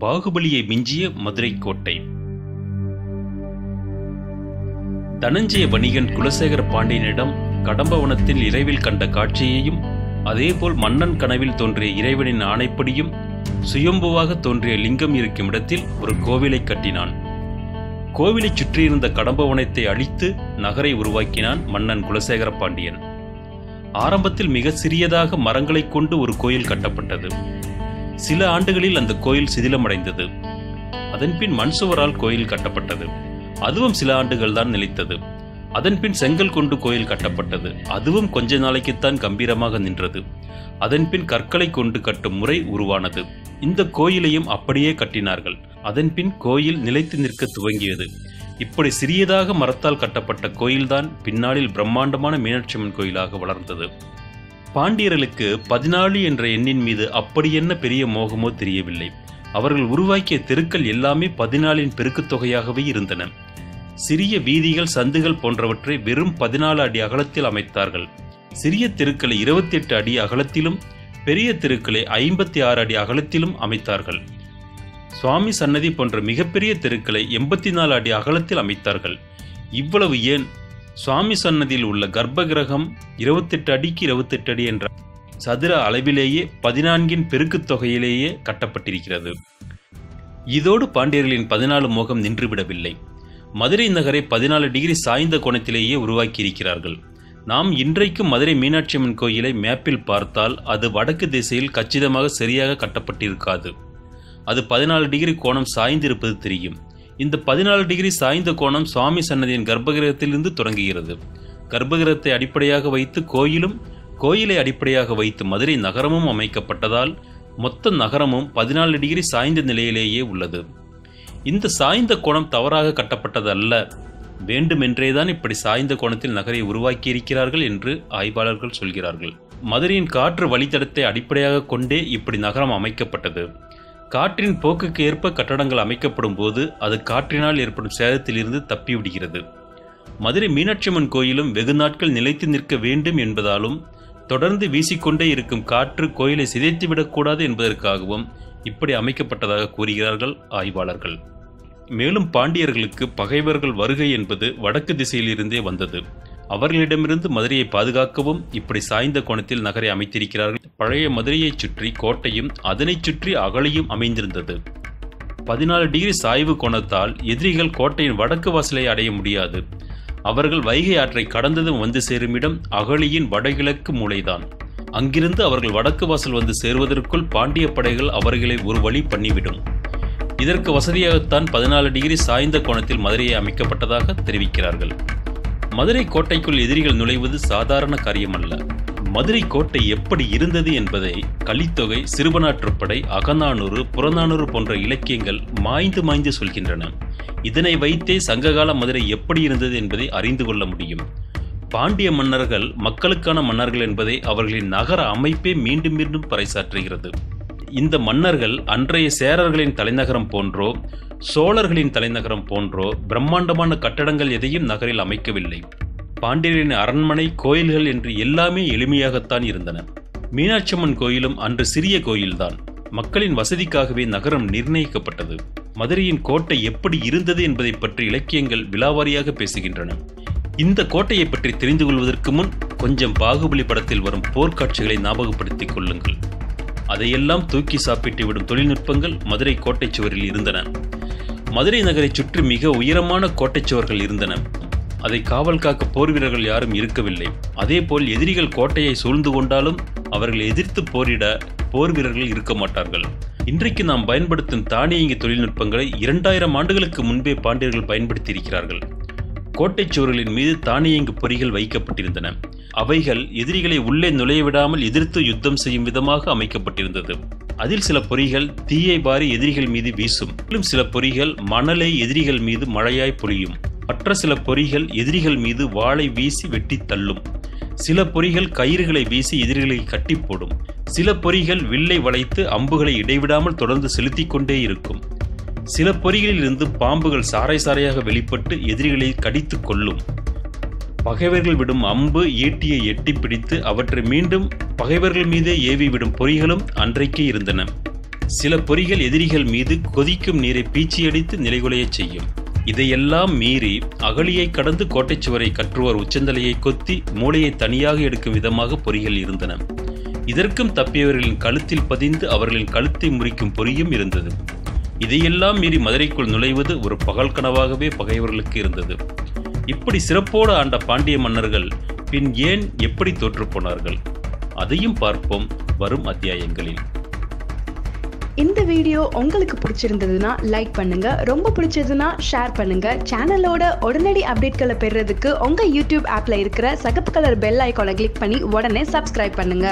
பாகுபலியை மிஞ்சிய மதுரை கோட்டை. தனஞ்சய வணிகன் குலசேகர பாண்டியனிடம் கடம்பவனத்தில் இறைவில் கண்ட காட்சியையும் அதேபோல் மன்னன் கனவில் தோன்றிய இறைவனின் ஆணைப்படியும் சுயம்புவாக தோன்றிய லிங்கம் இருக்கும் இடத்தில் ஒரு கோவிலை கட்டினான். கோவிலைச் சுற்றியிருந்த கடம்பவனத்தை அழித்து நகரை உருவாக்கினான் மன்னன் குலசேகர பாண்டியன். ஆரம்பத்தில் மிக சிறியதாக மரங்களைக் கொண்டு ஒரு கோயில் கட்டப்பட்டது. சில ஆண்டுகளில் அந்த கோயில் சிதிலமடைந்தது. அதன்பின் மண் சுவரால் கோயில் கட்டப்பட்டது. அதுவும் சில ஆண்டுகள் தான் நிலைத்தது. அதன்பின் செங்கல் கொண்டு கோயில் கட்டப்பட்டது. அதுவும் கொஞ்ச நாளைக்குத்தான் கம்பீரமாக நின்றது. அதன்பின் கற்களை கொண்டு கட்டும் முறை உருவானது. இந்த கோயிலையும் அப்படியே கட்டினார்கள். அதன்பின் கோயில் நிலைத்து நிற்க துவங்கியது. இப்படி சிறியதாக மரத்தால் கட்டப்பட்ட கோயில்தான் பின்னாளில் பிரம்மாண்டமான மீனாட்சியம்மன் கோயிலாக வளர்ந்தது. பாண்டியர்களுக்கு பதினாலு என்ற எண்ணின் மீது அப்படி என்ன பெரிய மோகமோ தெரியவில்லை. அவர்கள் உருவாக்கிய தெருக்கள் எல்லாமே பதினாலின் பெருக்குத் தொகையாகவே இருந்தன. சிறிய வீதிகள் சந்துகள் போன்றவற்றை வெறும் பதினாலு அடி அகலத்தில் அமைத்தார்கள். சிறிய தெருக்களை இருபத்தி எட்டு அடி அகலத்திலும் பெரிய தெருக்களை ஐம்பத்தி ஆறு அடி அகலத்திலும் அமைத்தார்கள். சுவாமி சன்னதி போன்ற மிகப்பெரிய தெருக்களை எண்பத்தி நாலு அடி அகலத்தில் அமைத்தார்கள். இவ்வளவு ஏன்? சுவாமி சன்னதியில் உள்ள கர்ப்ப கிரகம் இருபத்தெட்டு அடிக்கு இருபத்தெட்டு அடி என்ற சதுர அளவிலேயே பதினான்கின் பெருக்குத் தொகையிலேயே கட்டப்பட்டிருக்கிறது. இதோடு பாண்டியர்களின் பதினாலு மோகம் நின்றுவிடவில்லை. மதுரை நகரை பதினாலு டிகிரி சாய்ந்த கோணத்திலேயே உருவாக்கியிருக்கிறார்கள். நாம் இன்றைக்கும் மதுரை மீனாட்சியம்மன் கோயிலை மேப்பில் பார்த்தால் அது வடக்கு திசையில் கச்சிதமாக சரியாக கட்டப்பட்டிருக்காது. அது பதினாலு டிகிரி கோணம் சாய்ந்திருப்பது தெரியும். இந்த பதினாலு டிகிரி சாய்ந்த கோணம் சுவாமி சன்னதியின் கர்ப்பகிரகத்திலிருந்து தொடங்குகிறது. கர்ப்பகிரகத்தை அடிப்படையாக வைத்து கோயிலும் கோயிலை அடிப்படையாக வைத்து மதுரை நகரமும் அமைக்கப்பட்டதால் மொத்த நகரமும் பதினாலு டிகிரி சாய்ந்த நிலையிலேயே உள்ளது. இந்த சாய்ந்த கோணம் தவறாக கட்டப்பட்டது அல்ல வேண்டுமென்றேதான் இப்படி சாய்ந்த கோணத்தில் நகரை உருவாக்கியிருக்கிறார்கள் என்று ஆய்வாளர்கள் சொல்கிறார்கள். மதுரையின் காற்று வழித்தடத்தை அடிப்படையாக கொண்டே இப்படி நகரம் அமைக்கப்பட்டது. காற்றின் போக்குக்கு ஏற்ப கட்டடங்கள் அமைக்கப்படும் போது அது காற்றினால் ஏற்படும் சேதத்திலிருந்து தப்பிவிடுகிறது. மதுரை மீனாட்சியம்மன் கோயிலும் வெகு நாட்கள் நிலைத்து நிற்க வேண்டும் என்பதாலும் தொடர்ந்து வீசிக்கொண்டே இருக்கும் காற்று கோயிலை சிதைத்துவிடக்கூடாது என்பதற்காகவும் இப்படி அமைக்கப்பட்டதாக கூறுகிறார்கள் ஆய்வாளர்கள். மேலும் பாண்டியர்களுக்கு பகைவர்கள் வருகை என்பது வடக்கு திசையிலிருந்தே வந்தது. அவர்களிடமிருந்து மதுரையை பாதுகாக்கவும் இப்படி சாய்ந்த கோணத்தில் நகரை அமைத்திருக்கிறார்கள். பழைய மதுரையைச் சுற்றி கோட்டையும் அதனைச் சுற்றி அகழியும் அமைந்திருந்தது. பதினாலு டிகிரி சாய்வு கோணத்தால் எதிரிகள் கோட்டையின் வடக்கு வாசலை அடைய முடியாது. அவர்கள் வைகை ஆற்றை கடந்ததும் வந்து சேரும் இடம் அகழியின் வடகிழக்கு மூலைதான். அங்கிருந்து அவர்கள் வடக்கு வாசல் வந்து சேருவதற்குள் பாண்டிய படைகள் அவர்களை ஒரு வழி பண்ணிவிடும். இதற்கு வசதியாகத்தான் பதினாலு டிகிரி சாய்ந்த கோணத்தில் மதுரையை அமைக்கப்பட்டதாக தெரிவிக்கிறார்கள். மதுரை கோட்டைக்குள் எதிரிகள் நுழைவது சாதாரண காரியமல்ல. மதுரை கோட்டை எப்படி இருந்தது என்பதை கலித்தொகை சிறுவனாற்றுப்படை அகநானூறு புறநானூறு போன்ற இலக்கியங்கள் மாய்ந்து மாய்ந்து சொல்கின்றன. இதனை வைத்தே சங்ககால மதுரை எப்படி இருந்தது என்பதை அறிந்து கொள்ள முடியும். பாண்டிய மன்னர்கள் மக்களுக்கான மன்னர்கள் என்பதை அவர்களின் நகர அமைப்பே மீண்டும் மீண்டும் பறைசாற்றுகிறது. இந்த மன்னர்கள் அன்றைய சேரர்களின் தலைநகரம் போன்றோ சோழர்களின் தலைநகரம் போன்றோ பிரம்மாண்டமான கட்டடங்கள் எதையும் நகரில் அமைக்கவில்லை. பாண்டியரின் அரண்மனை கோயில்கள் என்று எல்லாமே எளிமையாகத்தான் இருந்தன. மீனாட்சியம்மன் கோயிலும் அன்று சிறிய கோயில்தான். மக்களின் வசதிக்காகவே நகரம் நிர்ணயிக்கப்பட்டது. மதுரையின் கோட்டை எப்படி இருந்தது என்பதை பற்றி இலக்கியங்கள் விலாவாரியாக பேசுகின்றன. இந்த கோட்டையை பற்றி தெரிந்து கொள்வதற்கு முன் கொஞ்சம் பாகுபலி படத்தில் வரும் போர்க்காட்சிகளை ஞாபகப்படுத்திக் கொள்ளுங்கள். அதையெல்லாம் தூக்கி சாப்பிட்டு விடும் தொழில்நுட்பங்கள் மதுரை கோட்டைச்சுவரில் இருந்தன. மதுரை நகரை சுற்றி மிக உயரமான கோட்டைச்சுவர்கள் இருந்தன. அதை காவல் காக்க போர் வீரர்கள் யாரும் இருக்கவில்லை. அதேபோல் எதிரிகள் கோட்டையை சூழ்ந்து கொண்டாலும் அவர்கள் எதிர்த்து போரிட போர் வீரர்கள் இருக்க மாட்டார்கள். இன்றைக்கு நாம் பயன்படுத்தும் தானியங்கி தொழில்நுட்பங்களை இரண்டாயிரம் ஆண்டுகளுக்கு முன்பே பாண்டியர்கள் பயன்படுத்தி இருக்கிறார்கள் கோட்டைச் சுவர்களின் மீது தானியங்கு பொறிகள் வைக்கப்பட்டிருந்தன. அவைகள் எதிரிகளை உள்ளே நுழைய விடாமல் எதிர்த்து யுத்தம் செய்யும் விதமாக அமைக்கப்பட்டிருந்தது. அதில் சில பொறிகள் தீயை பாரி எதிரிகள் மீது வீசும். மேலும் சில பொறிகள் மணலை எதிரிகள் மீது மழையாய் பொழியும். மற்ற சில பொறிகள் எதிரிகள் மீது வாளை வீசி வெட்டி தள்ளும். சில பொறிகள் கயிறுகளை வீசி எதிரிகளை கட்டி போடும். சில பொறிகள் வில்லை வளைத்து அம்புகளை இடைவிடாமல் தொடர்ந்து செலுத்திக் கொண்டே இருக்கும். சில பொறிகளில் இருந்து பாம்புகள் சாறை சாறையாக வெளிப்பட்டு எதிரிகளை கடித்து கொள்ளும் பகைவர்கள் விடும் அம்பு ஈட்டியை எட்டி பிடித்து அவற்றை மீண்டும் பகைவர்கள் மீதே ஏவி விடும் பொறிகளும் அன்றைக்கே இருந்தன. சில பொறிகள் எதிரிகள் மீது கொதிக்கும் நீரை பீச்சியடித்து நிலைகுலையச் செய்யும். இதையெல்லாம் மீறி அகழியை கடந்து கோட்டைச்சுவரை கற்றுவோர் உச்சந்தலையை கொத்தி மூளையை தனியாக எடுக்கும் விதமாக பொறிகள் இருந்தன. இதற்கும் தப்பியவர்களின் கழுத்தில் பதிந்து அவர்களின் கழுத்தை முறிக்கும் பொறியும் இருந்தது. இதையெல்லாம் மீறி மதுரைக்குள் நுழைவது ஒரு பகல் கனவாகவே பகைவர்களுக்கு இருந்தது. இப்படி சிறப்போடு ஆண்ட பாண்டிய மன்னர்கள் பின் ஏன் எப்படி தோற்றுப்போனார்கள் அதையும் பார்ப்போம் வரும் அத்தியாயங்களில். இந்த வீடியோ உங்களுக்கு பிடிச்சிருந்ததுன்னா லைக் பண்ணுங்க. ரொம்ப பிடிச்சதுன்னா ஷேர் பண்ணுங்க. சேனலோட உடனடி அப்டேட்களை பெறுறதுக்கு உங்க யூடியூப் ஆப்ல இருக்கிற சகப்பு கலர் பெல் ஐக்கானை கிளிக் பண்ணி உடனே சப்ஸ்கிரைப் பண்ணுங்க.